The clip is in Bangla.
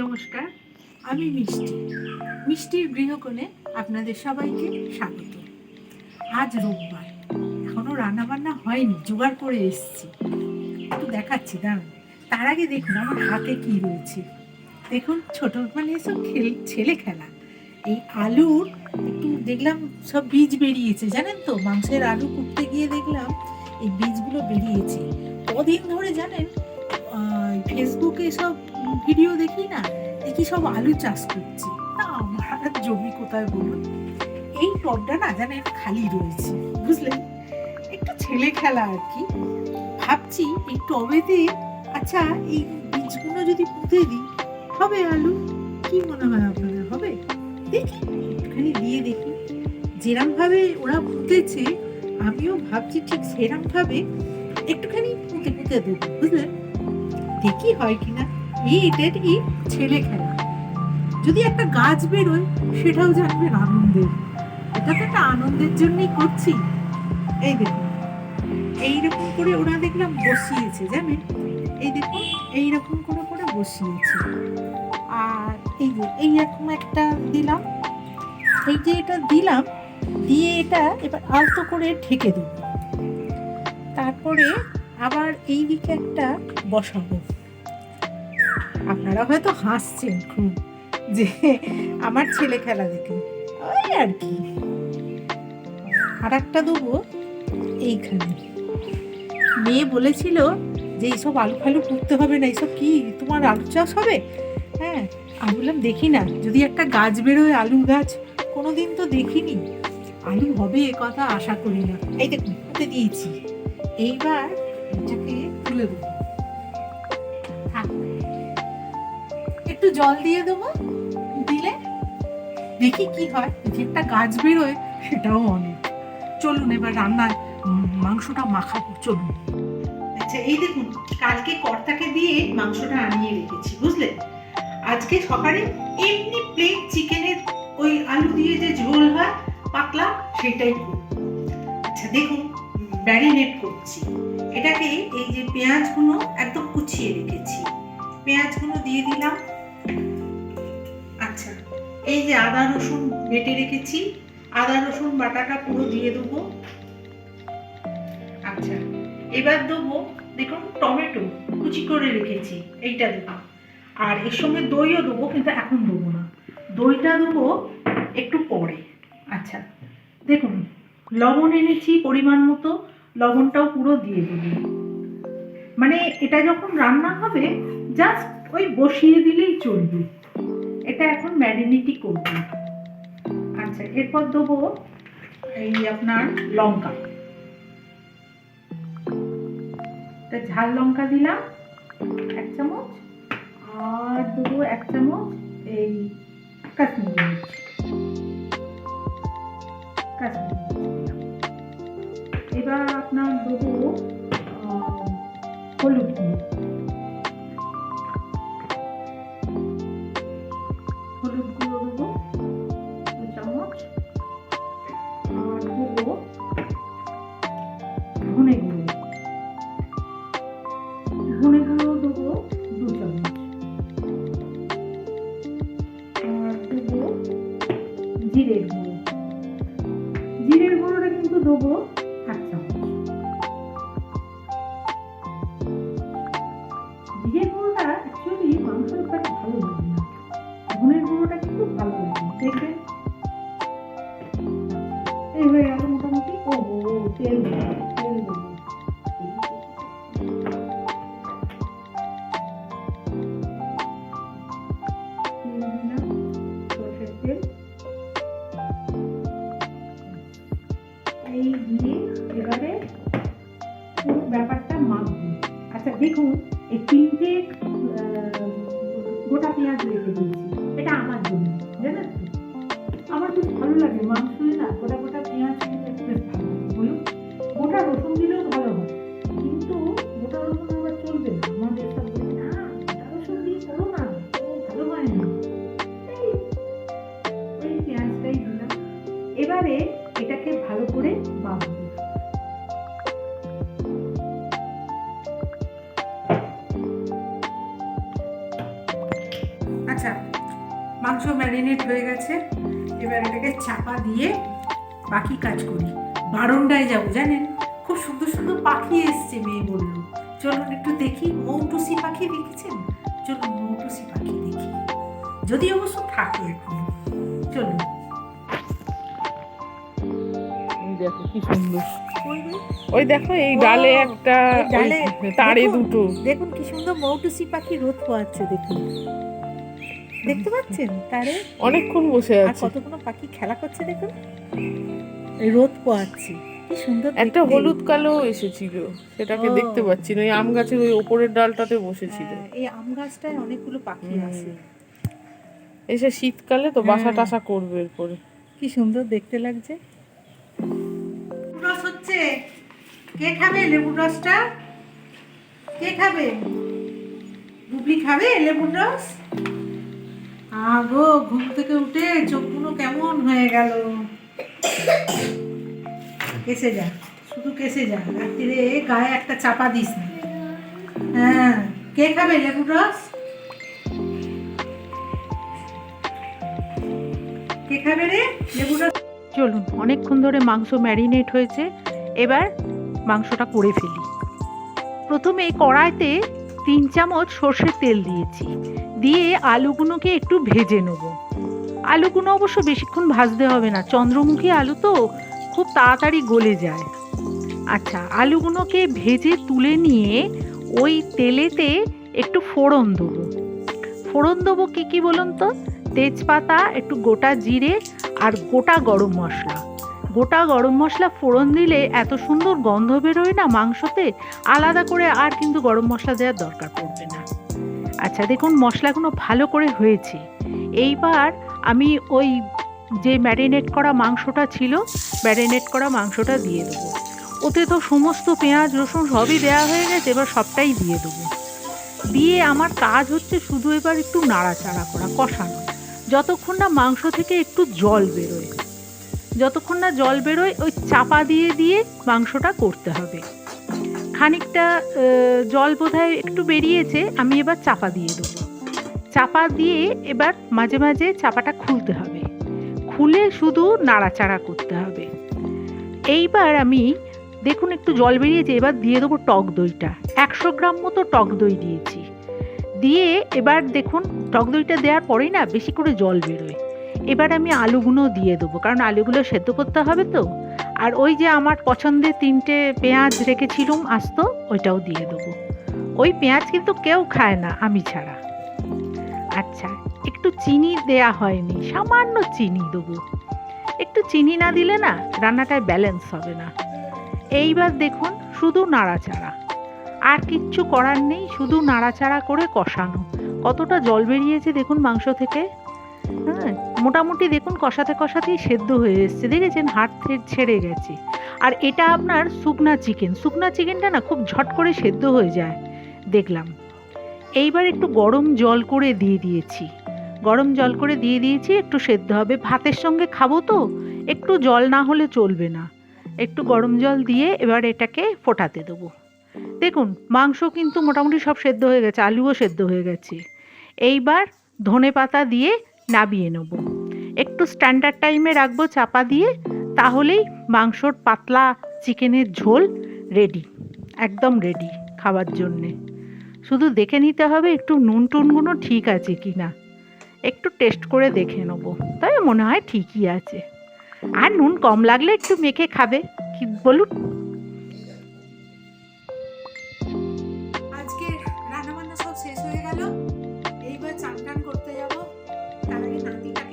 নমস্কার, আমি মিষ্টি। মিষ্টির গৃহকোণে আপনাদের সবাইকে স্বাগত। আজ রোববার। এখনও রান্নাবান্না হয়নি, জোগাড় করে এসেছি। একটু দেখাচ্ছি, দাঁড়ান। তার আগে দেখুন, আমার হাতে কি রয়েছে। দেখুন, ছোট মানে সব খেল, ছেলে খেলা। এই আলুর একটু দেখলাম সব বীজ বেরিয়েছে, জানেন তো? মাংসের আলু কুটতে গিয়ে দেখলাম এই বীজগুলো বেরিয়েছে। কদিন ধরে জানেন ফেসবুকে সব ভিডিও দেখি না, দেখি সব আলু চাষ করছে। তা আমার জমি কোথায় বলুন? এই টবটা না জানেন খালি রয়েছে, বুঝলেন? একটু ছেলে খেলা আর কি। ভাবছি এই টবেতে আচ্ছা এই বীজগুলো যদি পুঁতে দিই, হবে আলু? কি মনে হয় আপনাদের, হবে? দেখি, একটুখানি দিয়ে দেখি। যেরম ভাবে ওরা পুঁতেছে, আমিও ভাবছি ঠিক সেরম ভাবে একটুখানি পুঁতে পুঁতে দেবো, বুঝলেন? দেখি হয় কিনা। এই এটার এই ছেলে খেলা। যদি একটা গাছ বেরোয়, সেটাও জানবেন আনন্দের। এটা তো একটা আনন্দের জন্যই করছি। এই দেখুন, এইরকম করে ওরা দেখলাম বসিয়েছে, জানেন? এই দেখুন, এইরকম করে করে বসিয়েছে। আর এই যে এইরকম একটা দিলাম। এই যে এটা দিলাম, দিয়ে এটা এবার আলতো করে ঢেকে দেবো। তারপরে আবার এই দিকে একটা বসাবো। আপনারা হয়তো হাসছেন খুব যে আমার ছেলে খেলা দেখে। ওই আর কি। আর একটা দেবো এইখানে। মেয়ে বলেছিল যে এইসব আলু ফালু করতে হবে না, এইসব কি তোমার আলু চাষ হবে? হ্যাঁ আমি বললাম, দেখি না, যদি একটা গাছ বেরোয় আলু গাছ কোনো দিন তো দেখিনি। আলু হবে এ কথা আশা করি না। এই দেখুন দিয়েছি। এইবার এটাকে তুলে দেবো। একটু জল দিয়ে দেবো দিলে দেখি কি হয়। যদি একটা গাছ বেরোয় সেটাও অনেক। চলুন এবার রান্নায় উম, মাংসটা মাখাবো চলুন। আচ্ছা এই দেখুন কালকে কর্তাকে দিয়ে মাংসটা আনিয়ে রেখেছি বুঝলেন আজকে সকালে এমনি প্লেন চিকেনের ওই আলু দিয়ে যে ঝোল হয় পাতলা সেটাই আচ্ছা দেখুন ম্যারিনেট করছি। এটাকে এই যে পেঁয়াজগুলো একদম কুচিয়ে রেখেছি। পেঁয়াজগুলো দিয়ে দিলাম আচ্ছা এই যে আদা, রসুন বেটে রেখেছি, আদা, রসুন বাটাটা পুরো দিয়ে দেবো। আচ্ছা এবার দেবো, দেখুন, টমেটো কুচি করে রেখেছি, এইটা দেবো। আর এর সঙ্গে দইও দেবো, কিন্তু এখন দেবো না। দইটা দেবো একটু পরে। আচ্ছা দেখুন, লবণ এনেছি পরিমাণ মতো, লবণটাও পুরো দিয়ে দেবো। মানে এটা যখন রান্না হবে জাস্ট ওই বসিয়ে দিলেই চলবে। এটা এখন ম্যারিনেটই করব আচ্ছা এরপর দেবো এই আপনার লঙ্কা। ঝাল লঙ্কা দিলাম, এক চামচ, আর দেবো এক চামচ এই কাশ্মীরি এবার আপনার দেবো হলুদ Llevo হবে না, গোটা গোটা পেঁয়াজ বেশ ভালো হবে বলুন, গোটা রসুন দিলেও ভালো হয়। কিন্তু গোটা রসুন আবার চলবে না। আমাদের সব বলি না, গোটা রসুন দিয়ে করো না ভালো হয় না। ওই পেঁয়াজটাই দিলাম। এবারে এটাকে ভালো করে বাঁধবো। আচ্ছা মাংস ম্যারিনেট হয়ে গেছে। এবার এটাকে চাপা দিয়ে বাকি কাজ করি। বারন্ডায় যাব জানেন? খুব সুন্দর সুন্দর পাখি এসছে মেয়ে বলল। চলুন একটু দেখি মৌটুসি পাখি দেখেছেন? চলুন মৌটুসি পাখি দেখি। যদি অবশ্য থাকে এখন। চলুন। দেখো কি সুন্দর। ওই দেখো এই ডালে একটা ডালে, তারে। দুটো। দেখুন কি সুন্দর মৌটুসি পাখি রোদ পোয়াচ্ছে দেখুন। দেখতে পাচ্ছেন? তারে? অনেকক্ষণ বসে আর আছে। কতগুলো পাখি খেলা করছে দেখুন। এই রোদ পোয়াচ্ছে। কি সুন্দর একটা হলুদ কালো এসেছিল। সেটাকে দেখতে পাচ্ছি না। ওই আম গাছের ওই ওপরের ডালটাতে বসেছিল। হ্যাঁ, এই আম গাছটায় অনেকগুলো পাখি আছে। এসে শীতকালে তো বাসা। টাসা করবে এরপরে। কি সুন্দর দেখতে লাগছে। রস হচ্ছে। কে খাবে লেবুর রসটা? কে খাবে? বুবলি খাবে লেবুর রস? আগো, ঘুম থেকে উঠে চোখগুলো কেমন হয়ে গেল। কেসে যা, শুধু কেসে যা, রাত্রিরে গায়ে একটা চাপা দিস না। হ্যাঁ কে খাবে লেবুর রস? কে খাবে রে লেবুর রস? চলুন, অনেকক্ষণ ধরে মাংস ম্যারিনেট হয়েছে, এবার মাংসটা করে ফেলি। প্রথমে কড়াইতে তিন চামচ সর্ষের তেল দিয়েছি। দিয়ে আলুগুলোকে একটু ভেজে নেব। আলুগুলো অবশ্য বেশিক্ষণ ভাজতে হবে না, চন্দ্রমুখী আলু তো খুব তাড়াতাড়ি গলে যায়। আচ্ছা আলুগুলোকে ভেজে তুলে নিয়ে ওই তেলেতে একটু ফোড়ন দেবো। ফোড়ন দেবো কী কী বলুন তো? তেজপাতা, একটু গোটা জিরে আর গোটা গরম মশলা। গোটা গরম মশলা ফোড়ন দিলে এত সুন্দর গন্ধ বেরোয় না মাংসতে? আলাদা করে আর কিন্তু গরম মশলা দেওয়ার দরকার পড়বে না। আচ্ছা দেখুন, মশলাগুলো ভালো করে হয়েছে। এইবার আমি ওই যে ম্যারিনেট করা মাংসটা ছিল, ম্যারিনেট করা মাংসটা দিয়ে দেবো। ওতে তো সমস্ত পেঁয়াজ, রসুন সবই দেওয়া হয়ে গেছে, এবার সবটাই দিয়ে দেবো। দিয়ে আমার কাজ হচ্ছে শুধু এবার একটু নাড়াচাড়া করা, কষানো। যতক্ষণ না মাংস থেকে একটু জল বেরোয়, যতক্ষণ না জল বেরোয়, ওই চাপা দিয়ে দিয়ে মাংসটা করতে হবে। খানিকটা জল বোধহয় একটু বেরিয়েছে, আমি এবার চাপা দিয়ে দেবো। চাপা দিয়ে এবার মাঝে মাঝে চাপাটা খুলতে হবে। খুলে শুধু নাড়াচাড়া করতে হবে। এইবার আমি, দেখুন একটু জল বেরিয়েছে, এবার দিয়ে দেবো টক দইটা। একশো গ্রাম মতো টক দই দিয়েছি। দিয়ে এবার দেখুন, টক দইটা দেওয়ার পরেই না বেশি করে জল বেরোয়। এবার আমি আলুগুলো দিয়ে দেবো, কারণ আলুগুলো সেদ্ধ করতে হবে তো। আর ওই যে আমার পছন্দের তিনটে পেঁয়াজ রেখেছিলুম আস্ত, ওইটাও দিয়ে দেবো। ওই পেঁয়াজ কিন্তু কেউ খায় না, আমি ছাড়া। আচ্ছা একটু চিনি দেয়া হয়নি, সামান্য চিনি দেবো। একটু চিনি না দিলে না রান্নাটায় ব্যালেন্স হবে না। এইবার দেখুন, শুধু নাড়াচাড়া। আর কিচ্ছু করার নেই, শুধু নাড়াচাড়া করে কষানো। কতটা জল বেরিয়েছে দেখুন মাংস থেকে। হ্যাঁ মোটামুটি দেখুন কষাতে কষাতেই সেদ্ধ হয়ে এসছে, দেখেছেন? হাত ছেড়ে গেছে। আর এটা আপনার শুকনা চিকেন। শুকনা চিকেনটা না খুব ঝট করে সেদ্ধ হয়ে যায়। দেখলাম। এইবার একটু গরম জল করে দিয়ে দিয়েছি। গরম জল করে দিয়ে দিয়েছি, একটু সেদ্ধ হবে। ভাতের সঙ্গে খাব তো, একটু জল না হলে চলবে না। একটু গরম জল দিয়ে এবার এটাকে ফোটাতে দেবো। দেখুন, মাংস কিন্তু মোটামুটি সব সেদ্ধ হয়ে গেছে, আলুও সেদ্ধ হয়ে গেছে। এইবার ধনে পাতা দিয়ে নাবিয়ে নেব। একটু স্ট্যান্ডার্ড টাইমে রাখব চাপা দিয়ে, তাহলেই মাংসর পাতলা চিকেনের ঝোল রেডি একদম রেডি খাবার জন্যে। শুধু দেখে নিতে হবে একটু নুন টুনগুলো ঠিক আছে কি না। একটু টেস্ট করে দেখে নেব, তবে মনে হয় ঠিকই আছে। আর নুন কম লাগলে একটু মেখে খাবে, কি বলুন? চান করতে তার আগে নাতিটাকে